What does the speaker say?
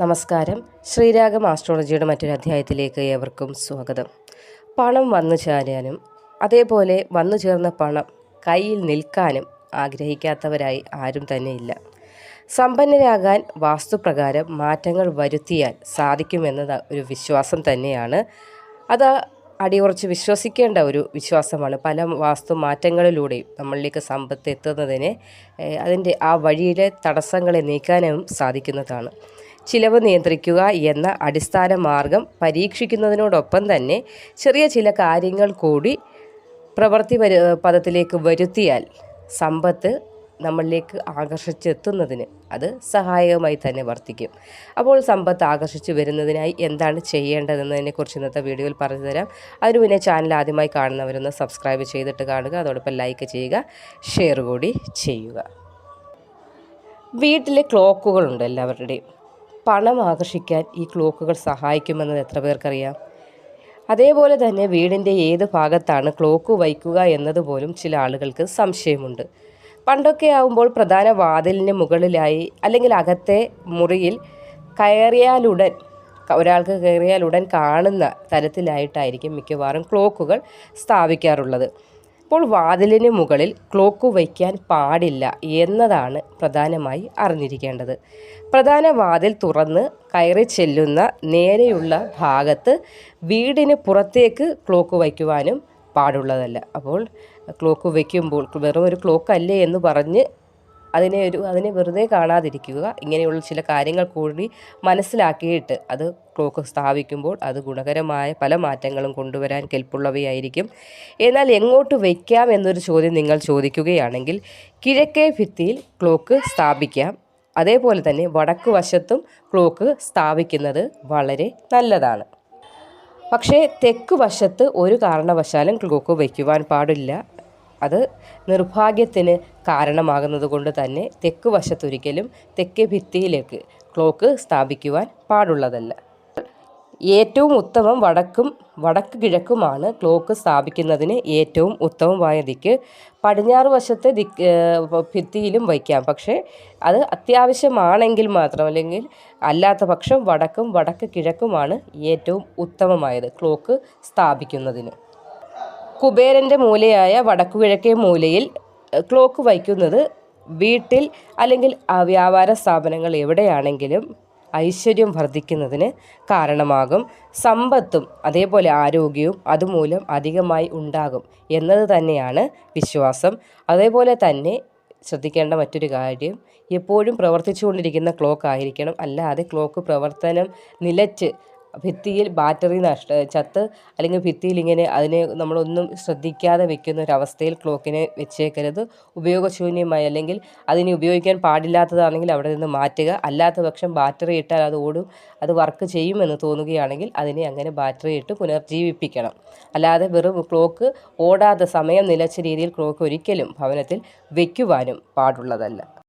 നമസ്കാരം. ശ്രീരാഗം ആസ്ട്രോളജിയുടെ മറ്റൊരു അധ്യായത്തിലേക്ക് ഏവർക്കും സ്വാഗതം. പണം വന്നു ചാരാനും അതേപോലെ വന്നു ചേർന്ന പണം കയ്യിൽ നിൽക്കാനും ആഗ്രഹിക്കാത്തവരായി ആരും തന്നെയില്ല സമ്പന്നരാകാൻ വാസ്തുപ്രകാരം മാറ്റങ്ങൾ വരുത്തിയാൽ സാധിക്കുമെന്നത് ഒരു വിശ്വാസം തന്നെയാണ്. അത് അടിയുറച്ച് വിശ്വസിക്കേണ്ട ഒരു വിശ്വാസമാണ്. പല വാസ്തു മാറ്റങ്ങളിലൂടെയും നമ്മളിലേക്ക് സമ്പത്ത് എത്തുന്നതിനെ അതിന്റെ ആ വഴിയിലെ തടസ്സങ്ങളെ നീക്കാനും സാധിക്കുന്നതാണ്. ചിലവ് നിയന്ത്രിക്കുക എന്ന അടിസ്ഥാന മാർഗം പരീക്ഷിക്കുന്നതിനോടൊപ്പം തന്നെ ചെറിയ ചില കാര്യങ്ങൾ കൂടി പ്രവൃത്തി പദത്തിലേക്ക് വരുത്തിയാൽ സമ്പത്ത് നമ്മളിലേക്ക് ആകർഷിച്ചെത്തുന്നതിന് അത് സഹായകമായി തന്നെ വർത്തിക്കും. അപ്പോൾ സമ്പത്ത് ആകർഷിച്ചു വരുന്നതിനായി എന്താണ് ചെയ്യേണ്ടതെന്നതിനെക്കുറിച്ച് ഇന്നത്തെ വീഡിയോയിൽ പറഞ്ഞു തരാം. അതിന് പിന്നെ ചാനൽ ആദ്യമായി കാണുന്നവരൊന്ന് സബ്സ്ക്രൈബ് ചെയ്തിട്ട് കാണുക അതോടൊപ്പം ലൈക്ക് ചെയ്യുക ഷെയർ കൂടി ചെയ്യുക. വീട്ടിലെ ക്ലോക്കുകളുണ്ട് എല്ലാവരുടെയും. പണം ആകർഷിക്കാൻ ഈ ക്ലോക്കുകൾ സഹായിക്കുമെന്നത് എത്ര പേർക്കറിയാം? അതേപോലെ തന്നെ വീടിന്റെ ഏത് ഭാഗത്താണ് ക്ലോക്ക് വയ്ക്കുക എന്നതുപോലും ചില ആളുകൾക്ക് സംശയമുണ്ട്. പണ്ടൊക്കെ ആവുമ്പോൾ പ്രധാന വാതിലിന് മുകളിലായി അല്ലെങ്കിൽ അകത്തെ മുറിയിൽ കയറിയാലുടൻ ഒരാൾക്ക് കയറിയാലുടൻ കാണുന്ന തരത്തിലായിട്ടായിരിക്കും മിക്കവാറും ക്ലോക്കുകൾ സ്ഥാപിക്കാറുള്ളത്. ഇപ്പോൾ വാതിലിന് മുകളിൽ ക്ലോക്ക് വയ്ക്കാൻ പാടില്ല എന്നതാണ് പ്രധാനമായി അറിഞ്ഞിരിക്കേണ്ടത്. പ്രധാന വാതിൽ തുറന്ന് കയറി ചെല്ലുന്ന നേരെയുള്ള ഭാഗത്ത് വീടിന് പുറത്തേക്ക് ക്ലോക്ക് വയ്ക്കുവാനും പാടുള്ളതല്ല. അപ്പോൾ ക്ലോക്ക് വയ്ക്കുമ്പോൾ വെറും ഒരു ക്ലോക്ക് അല്ലേ എന്ന് പറഞ്ഞ് അതിനെ ഒരു അതിനെ വെറുതെ കാണാതിരിക്കുക. ഇങ്ങനെയുള്ള ചില കാര്യങ്ങൾ കൂടി മനസ്സിലാക്കിയിട്ട് അത് ക്ലോക്ക് സ്ഥാപിക്കുമ്പോൾ അത് ഗുണകരമായ പല മാറ്റങ്ങളും കൊണ്ടുവരാൻ കെൽപ്പുള്ളവയായിരിക്കും. എന്നാൽ എങ്ങോട്ട് വയ്ക്കാം എന്നൊരു ചോദ്യം നിങ്ങൾ ചോദിക്കുകയാണെങ്കിൽ കിഴക്കേ ഭിത്തിയിൽ ക്ലോക്ക് സ്ഥാപിക്കാം. അതേപോലെ തന്നെ വടക്ക് വശത്തും ക്ലോക്ക് സ്ഥാപിക്കുന്നത് വളരെ നല്ലതാണ്. പക്ഷേ തെക്ക് വശത്ത് ഒരു കാരണവശാലും ക്ലോക്ക് വയ്ക്കുവാൻ പാടില്ല. അത് നിർഭാഗ്യത്തിന് കാരണമാകുന്നത് കൊണ്ട് തന്നെ തെക്ക് വശത്തൊരിക്കലും തെക്കേ ഭിത്തിയിലേക്ക് ക്ലോക്ക് സ്ഥാപിക്കുവാൻ പാടുള്ളതല്ല. ഏറ്റവും ഉത്തമം വടക്കും വടക്ക് കിഴക്കുമാണ് ക്ലോക്ക് സ്ഥാപിക്കുന്നതിന് ഏറ്റവും ഉത്തമമായ ദിക്ക്. പടിഞ്ഞാറ് വശത്തെ ദിക്ക് ഭിത്തിയിലും വയ്ക്കാം. പക്ഷേ അത് അത്യാവശ്യമാണെങ്കിൽ മാത്രം അല്ലെങ്കിൽ അല്ലാത്ത പക്ഷം വടക്കും വടക്ക് കിഴക്കുമാണ് ഏറ്റവും ഉത്തമമായത് ക്ലോക്ക് സ്ഥാപിക്കുന്നതിന്. കുബേരന്റെ മൂലയായ വടക്കുകിഴക്കേ മൂലയിൽ ക്ലോക്ക് വയ്ക്കുന്നത് വീട്ടിൽ അല്ലെങ്കിൽ വ്യാപാര സ്ഥാപനങ്ങൾ എവിടെയാണെങ്കിലും ഐശ്വര്യം വർദ്ധിക്കുന്നതിന് കാരണമാകും. സമ്പത്തും അതേപോലെ ആരോഗ്യവും അതുമൂലം അധികമായി ഉണ്ടാകും എന്നത് തന്നെയാണ് വിശ്വാസം. അതേപോലെ തന്നെ ശ്രദ്ധിക്കേണ്ട മറ്റൊരു കാര്യം എപ്പോഴും പ്രവർത്തിച്ചുകൊണ്ടിരിക്കുന്ന ക്ലോക്ക് ആയിരിക്കണം. അല്ലാതെ ക്ലോക്ക് പ്രവർത്തനം നിലച്ച് ഭിത്തിയിൽ ബാറ്ററി നഷ്ട ചത്ത് അല്ലെങ്കിൽ ഭിത്തിയിൽ ഇങ്ങനെ അതിനെ നമ്മളൊന്നും ശ്രദ്ധിക്കാതെ വെക്കുന്ന ഒരു അവസ്ഥയിൽ ക്ലോക്കിനെ വെച്ചേക്കരുത്. ഉപയോഗശൂന്യമായി അല്ലെങ്കിൽ അതിനെ ഉപയോഗിക്കാൻ പാടില്ലാത്തതാണെങ്കിൽ അവിടെ നിന്ന് മാറ്റുക. അല്ലാത്ത പക്ഷം ബാറ്ററി ഇട്ടാൽ അത് ഓടും അത് വർക്ക് ചെയ്യുമെന്ന് തോന്നുകയാണെങ്കിൽ അതിനെ അങ്ങനെ ബാറ്ററി ഇട്ട് പുനർജീവിപ്പിക്കണം. അല്ലാതെ വെറും ക്ലോക്ക് ഓടാത്ത സമയം നിലച്ച രീതിയിൽ ക്ലോക്ക് ഒരിക്കലും ഭവനത്തിൽ വയ്ക്കുവാനും പാടുള്ളതല്ല.